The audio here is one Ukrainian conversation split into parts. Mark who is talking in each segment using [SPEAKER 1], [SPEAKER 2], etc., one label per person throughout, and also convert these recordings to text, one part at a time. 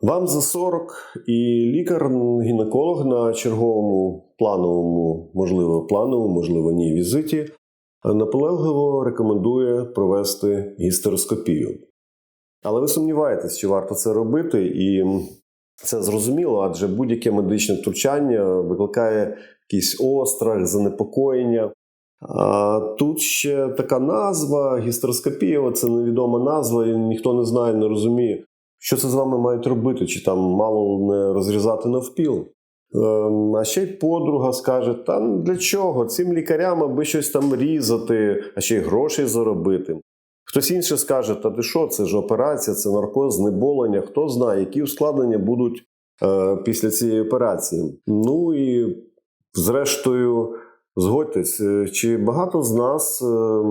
[SPEAKER 1] Вам за 40 і лікар-гінеколог на черговому плановому, можливо, плановому, можливо, ні, візиті наполегливо рекомендує провести гістероскопію. Але ви сумніваєтесь, чи варто це робити, і це зрозуміло, адже будь-яке медичне втручання викликає якийсь острах, занепокоєння. А тут ще така назва гістероскопія, це невідома назва, і ніхто не знає, не розуміє, що це з вами мають робити, чи там мало не розрізати навпіл. Ем, а ще й подруга скаже: та для чого? Цим лікарям аби щось там різати, а ще й грошей заробити. Хтось інший скаже, та ти що, це ж операція, це наркоз, знеболення, хто знає, які ускладнення будуть е, після цієї операції. Ну і зрештою, згодьтесь, е, чи багато з нас е,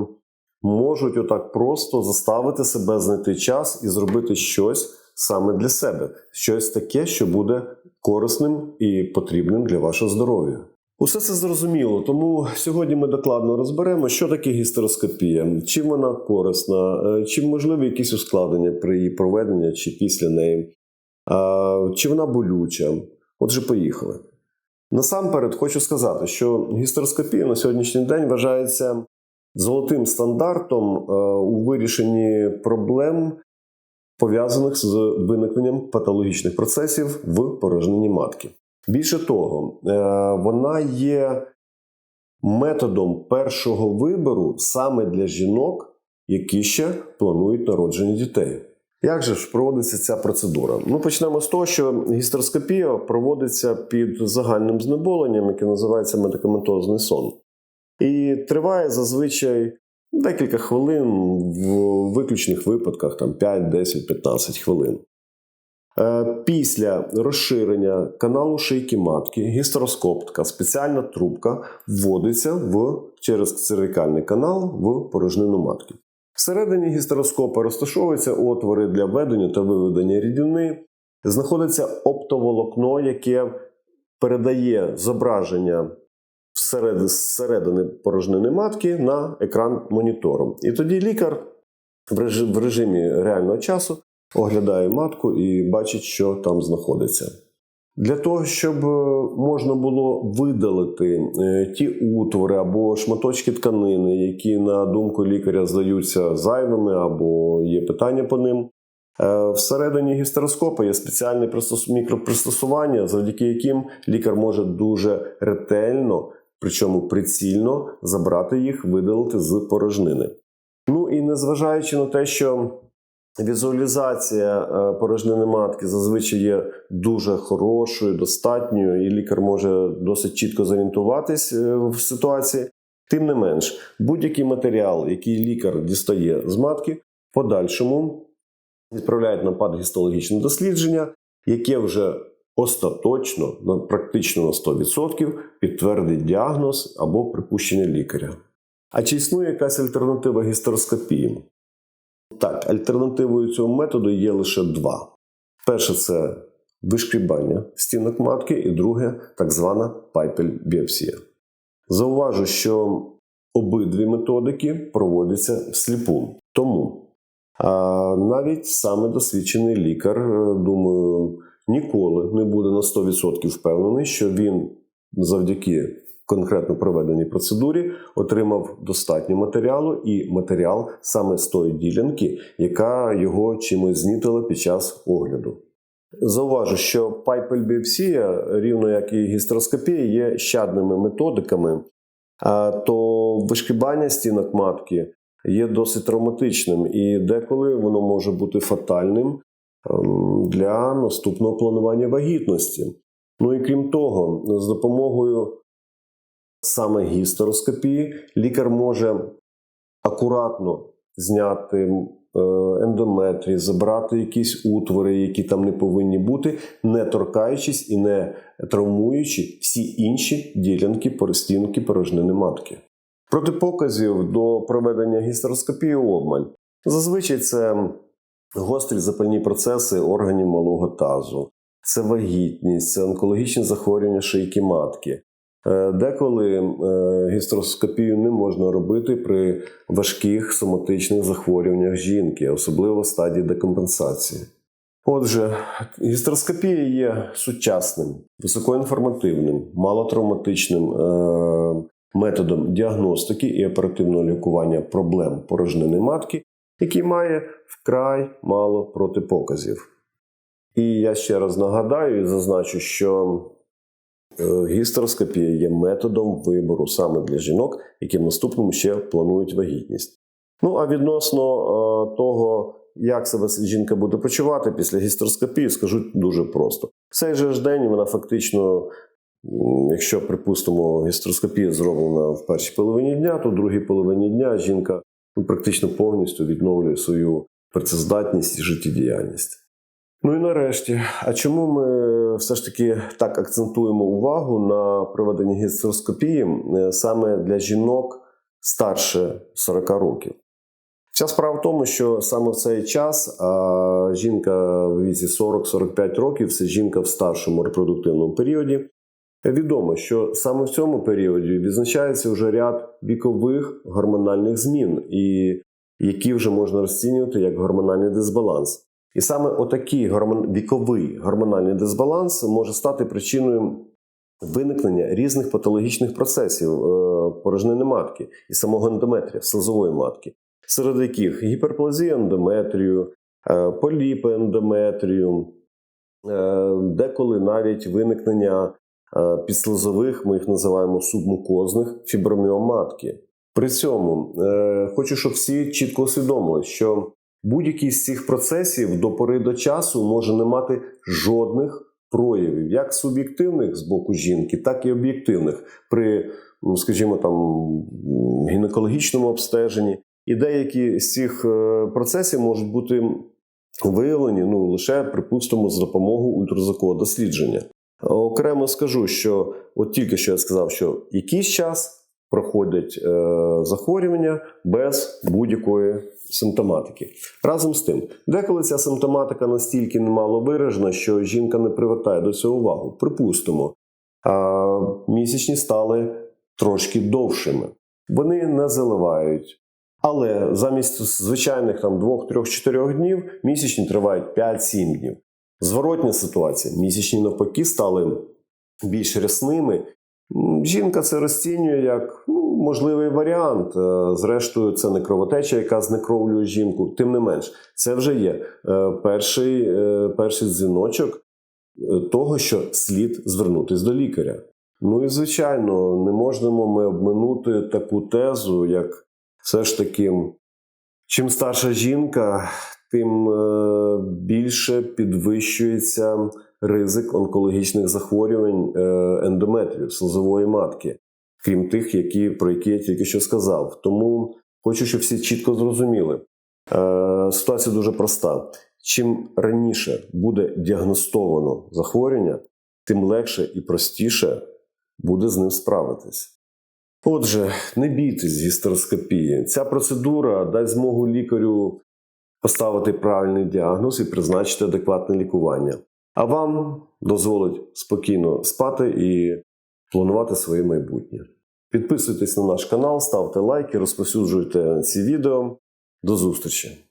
[SPEAKER 1] можуть отак просто заставити себе знайти час і зробити щось саме для себе, щось таке, що буде корисним і потрібним для вашого здоров'я. Усе це зрозуміло, тому сьогодні ми докладно розберемо, що таке гістероскопія, чим вона корисна, е, чи можливі якісь ускладнення при її проведенні чи після неї, чи вона болюча. Отже, поїхали. Насамперед хочу сказати, що гістероскопія на сьогоднішній день вважається золотим стандартом е, у вирішенні проблем, пов'язаних з виникненням патологічних процесів в порожнині матки. Більше того, е, вона є методом першого вибору саме для жінок, які ще планують народження дітей. Як же ж проводиться ця процедура? Ну, почнемо з того, що гістероскопія проводиться під загальним знеболенням, яке називається медикаментозний сон. І триває зазвичай декілька хвилин в виключних випадках, там 5, 10, 15 хвилин. Е, після розширення каналу шийки матки гістероскоп, така спеціальна трубка, вводиться в, через цервікальний канал в порожнину матки. Всередині гістероскопа розташовуються отвори для введення та виведення рідини, знаходиться оптоволокно, яке передає зображення зсередини порожнини матки на екран монітору. І тоді лікар в режимі реального часу оглядає матку і бачить, що там знаходиться. Для того, щоб е, можна було видалити е, ті утвори або шматочки тканини, які, на думку лікаря, здаються зайвими або є питання по ним. Е, всередині гістероскопа є спеціальне мікропристосування, завдяки яким лікар може дуже ретельно, причому прицільно забрати їх, видалити з порожнини. Ну і незважаючи на те, що Візуалізація е, порожнини матки зазвичай є дуже хорошою, достатньою, і лікар може досить чітко зорієнтуватись е, в ситуації. Тим не менш, будь-який матеріал, який лікар дістає з матки, подальшому відправляють на падгістологічне дослідження, яке вже остаточно, практично на 100% підтвердить діагноз або припущення лікаря. А чи існує якась альтернатива гістероскопії? Так, альтернативою цього методу є лише два. Перше це вишкрібання стінок матки, і друге так звана пайпель-біопсія. Зауважу, що обидві методики проводяться всліпу. Тому а, навіть саме досвідчений лікар, е, думаю, ніколи не буде на 100% впевнений, що він завдяки конкретно проведеній процедурі, отримав достатньо матеріалу і матеріал саме з тої ділянки, яка його чимось знітила під час огляду. Зауважу, що пайпельбіопсія, рівно як і гістероскопія, є щадними методиками, то вишкрібання стінок матки є досить травматичним і деколи воно може бути фатальним для наступного планування вагітності. Ну і крім того, з допомогою саме гістероскопії, лікар може акуратно зняти е, ендометрії, забрати якісь утвори, які там не повинні бути, не торкаючись і не травмуючи всі інші ділянки стінки порожнини матки. Протипоказів до проведення гістероскопії обмаль. Зазвичай це гострі запальні процеси органів малого тазу, це вагітність, це онкологічні захворювання шийки матки, Е, деколи е, гістероскопію не можна робити при важких соматичних захворюваннях жінки, особливо в стадії декомпенсації. Отже, гістероскопія є сучасним, високоінформативним, малотравматичним е- методом діагностики і оперативного лікування проблем порожнини матки, який має вкрай мало протипоказів. І я ще раз нагадаю і зазначу, що е, гістероскопія є методом вибору саме для жінок, які в наступному ще планують вагітність. Ну а відносно е, того, як себе жінка буде почувати після гістероскопії, скажу дуже просто. Цей же ж день вона фактично, якщо припустимо, гістероскопія зроблена в першій половині дня, то в другій половині дня жінка ну, практично повністю відновлює свою працездатність і життєдіяльність. Ну і нарешті, а чому ми все ж таки так акцентуємо увагу на проведенні гістероскопії е, саме для жінок старше 40 років? Вся справа в тому, що саме в цей час а жінка в віці 40-45 років це жінка в старшому репродуктивному періоді. Відомо, що саме в цьому періоді відзначається вже ряд вікових гормональних змін, і які вже можна розцінювати як гормональний дисбаланс. І саме отакий гормон... віковий гормональний дисбаланс може стати причиною виникнення різних патологічних процесів е, порожнини матки і самого ендометрія, слизової матки, серед яких гіперплазія ендометрію, е, поліпи ендометрію, е, деколи навіть виникнення підслизових, ми їх називаємо субмукозних фіброміом матки. При цьому е, хочу, щоб всі чітко усвідомили, що будь-який з цих процесів до пори до часу може не мати жодних проявів, як суб'єктивних з боку жінки, так і об'єктивних при, ну, скажімо, там гінекологічному обстеженні. І деякі з цих е, процесів можуть бути виявлені ну, лише, припустимо, з допомогою ультразвукового дослідження. Окремо скажу, що от тільки що я сказав, що якийсь час проходять е, захворювання без будь-якої симптоматики. Разом з тим, деколи ця симптоматика настільки немало виражена, що жінка не привертає до цього увагу. Припустимо, е, місячні стали трошки довшими, вони не заливають. Але замість звичайних там 2, 3, 4 днів місячні тривають 5-7 днів. Зворотня ситуація. Місячні навпаки стали більш рясними. Жінка це розцінює як ну, можливий варіант. Е, Зрештою, це не кровотеча, яка знекровлює жінку. Тим не менш, це вже є е, перший, е, перший дзвіночок того, що слід звернутися до лікаря. Ну і звичайно, не можемо ми обминути таку тезу, як все ж таки, чим старша жінка, тим е, більше підвищується ризик онкологічних захворювань е, ендометрію, слизової матки, крім тих, які, про які я тільки що сказав. Тому хочу, щоб всі чітко зрозуміли. Е, Ситуація дуже проста. Чим раніше буде діагностовано захворювання, тим легше і простіше буде з ним справитись. Отже, не бійтесь гістероскопії. Ця процедура дасть змогу лікарю поставити правильний діагноз і призначити адекватне лікування. А вам дозволить спокійно спати і планувати своє майбутнє. Підписуйтесь на наш канал, ставте лайки, розповсюджуйте ці відео. До зустрічі!